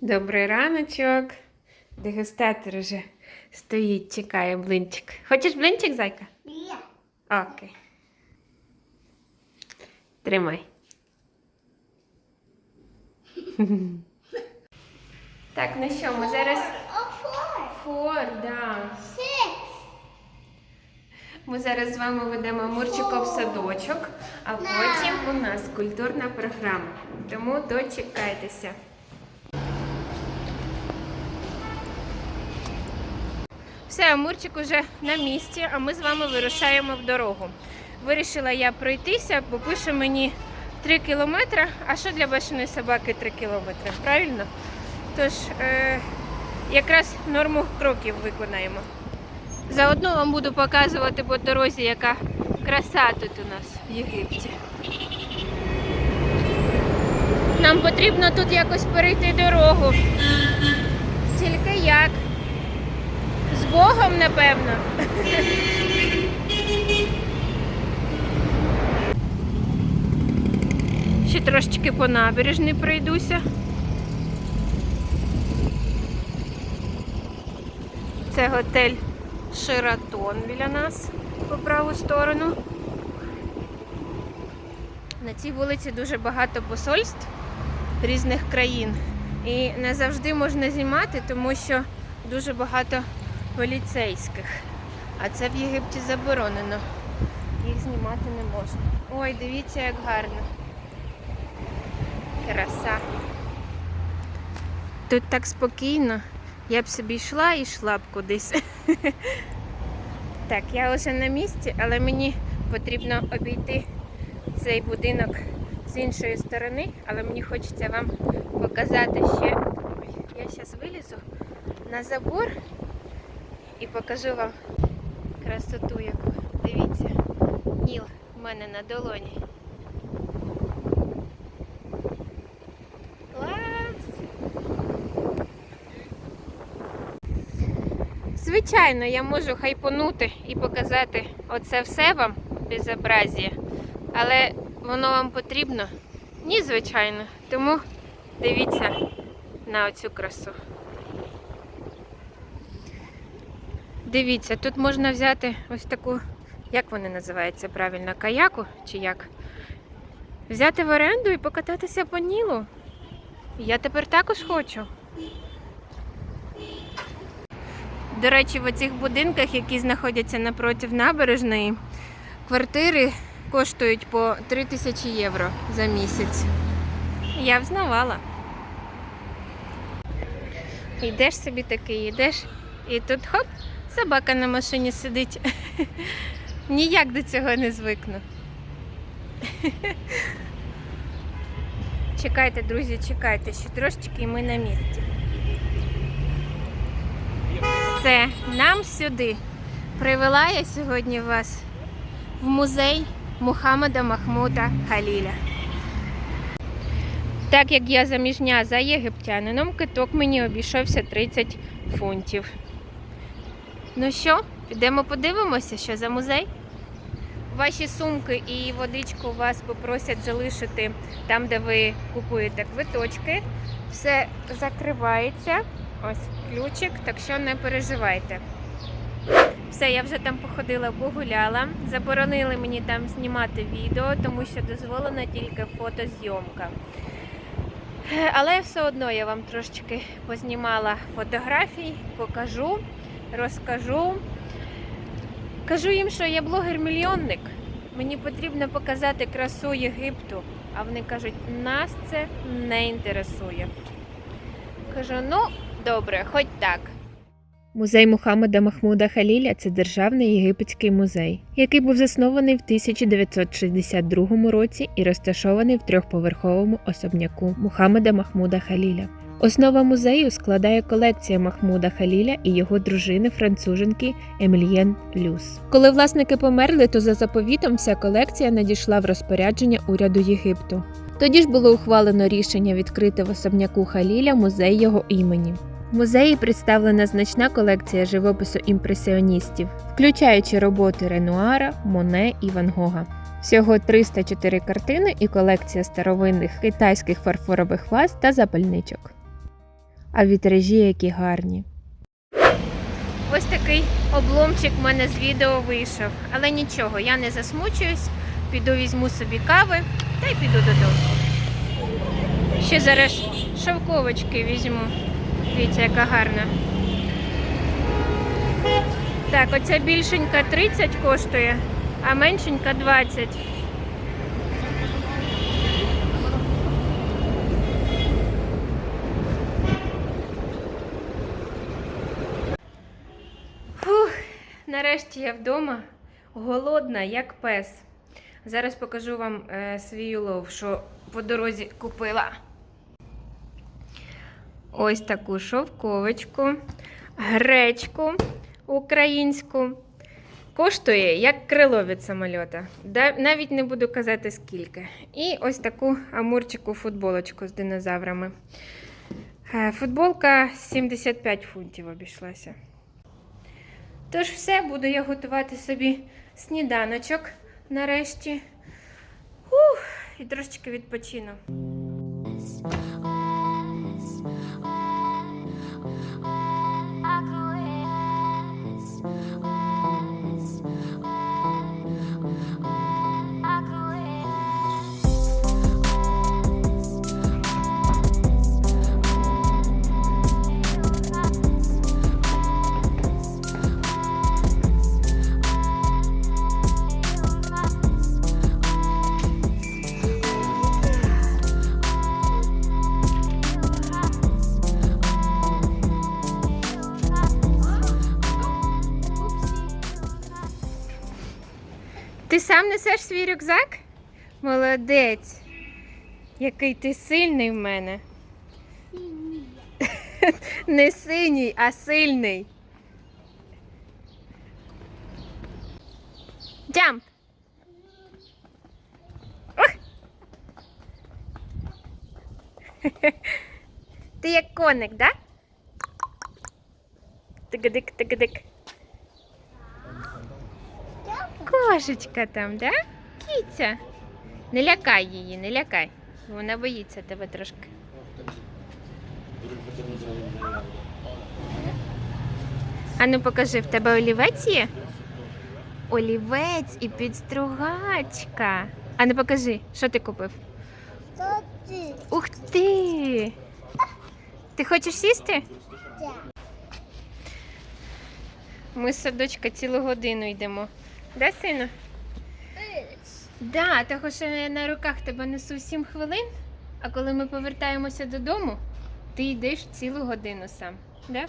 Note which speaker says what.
Speaker 1: Добрий раночок. Дегустатор уже стоїть, чекає блинчик. Хочеш блинчик, зайка?
Speaker 2: Ні.
Speaker 1: Окей. Тримай. Так, ну що, ми зараз. Фор, да. Ми зараз з вами ведемо Мурчика в садочок, а потім у нас культурна програма. Тому дочекайтеся. Все, Амурчик уже на місці, а ми з вами вирушаємо в дорогу. Вирішила я пройтися, бо пише мені 3 кілометри. А що для бешеної собаки 3 кілометри? Правильно? Тож, е, якраз норму кроків виконаємо. Заодно вам буду показувати по дорозі, яка краса тут у нас в Єгипті. Нам потрібно тут якось перейти дорогу. Тільки як? Богом, напевно. Ще трошечки по набережній пройдуся. Це готель Шератон біля нас по праву сторону. На цій вулиці дуже багато посольств різних країн. І не завжди можна знімати, тому що дуже багато поліцейських. А це в Єгипті заборонено. Їх знімати не можна. Ой, дивіться, як гарно. Краса. Тут так спокійно. Я б собі йшла і йшла б кудись. Так, я вже на місці, але мені потрібно обійти цей будинок з іншої сторони, але мені хочеться вам показати ще. Ой, я зараз вилізу на забор і покажу вам красоту яку. Дивіться, Ніл в мене на долоні. Клас! Звичайно, я можу хайпонути і показати оце все вам безобразія, але воно вам потрібно? Ні, звичайно. Тому дивіться на оцю красу. Дивіться, тут можна взяти ось таку, як вони називаються правильно, каяку чи як? Взяти в оренду і покататися по Нілу. Я тепер також хочу. До речі, в оцих будинках, які знаходяться напроти набережної, квартири коштують по 3 тисячі євро за місяць. Я взнавала. Йдеш собі такий, йдеш, і тут хоп, собака на машині сидить. Ніяк до цього не звикну. Чекайте, друзі, чекайте, ще трошечки і ми на місці. Все, нам сюди. Привела я сьогодні вас в музей Мухаммеда Махмуда Халіля. Так як я заміжня за єгиптянином, киток мені обійшовся 30 фунтів. Ну що, підемо подивимося, що за музей? Ваші сумки і водичку вас попросять залишити там, де ви купуєте квиточки. Все закривається. Ось ключик, так що не переживайте. Все, я вже там походила, погуляла. Заборонили мені там знімати відео, тому що дозволена тільки фотозйомка. Але все одно я вам трошечки познімала фотографій, покажу, розкажу. Кажу їм, що я блогер-мільйонник. Мені потрібно показати красу Єгипту. А вони кажуть, нас це не інтересує. Кажу, ну, добре, хоч так. Музей Мухаммеда Махмуда Халіля це державний єгипетський музей, який був заснований в 1962 році і розташований в трьохповерховому особняку Мухаммеда Махмуда Халіля. Основа музею складає колекція Махмуда Халіля і його дружини француженки Емільєн Люс. Коли власники померли, то за заповітом вся колекція надійшла в розпорядження уряду Єгипту. Тоді ж було ухвалено рішення відкрити в особняку Халіля музей його імені. В музеї представлена значна колекція живопису імпресіоністів, включаючи роботи Ренуара, Моне і Ван Гога. Всього 304 картини і колекція старовинних китайських фарфорових ваз та запальничок. А вітражі які гарні. Ось такий обломчик в мене з відео вийшов. Але нічого, я не засмучуюсь, піду візьму собі кави та й піду додому. Ще зараз шовковочки візьму. Дивіться, яка гарна. Так, оця більшенька 30 коштує, а меншенька 20. Нарешті я вдома, голодна, як пес. Зараз покажу вам е, свій улов, що по дорозі купила. Ось таку шовковочку, гречку українську. Коштує як крило від самольота. Навіть не буду казати скільки. І ось таку амурчику футболочку з динозаврами. Е, Футболка 75 фунтів обійшлася. Тож все, буду я готувати собі сніданочок нарешті. Ух, і трошечки відпочину. Ти сам несеш свій рюкзак? Молодець. Який ти сильний в мене. Не синій, а сильний. Ох. Ти як коник, да? Тик-дик, тик-дик. Кошечка там, да? Кіця. Не лякай її, не лякай. Вона боїться тебе трошки. А ну покажи, в тебе олівець є? Олівець і підстругачка. А ну покажи, що ти купив? Ух ти! Ти хочеш сісти? Ми з садочка цілу годину йдемо. Да, сину? Да, того що я на руках тебе несу 7 хвилин, а коли ми повертаємося додому, ти йдеш цілу годину сам. Да?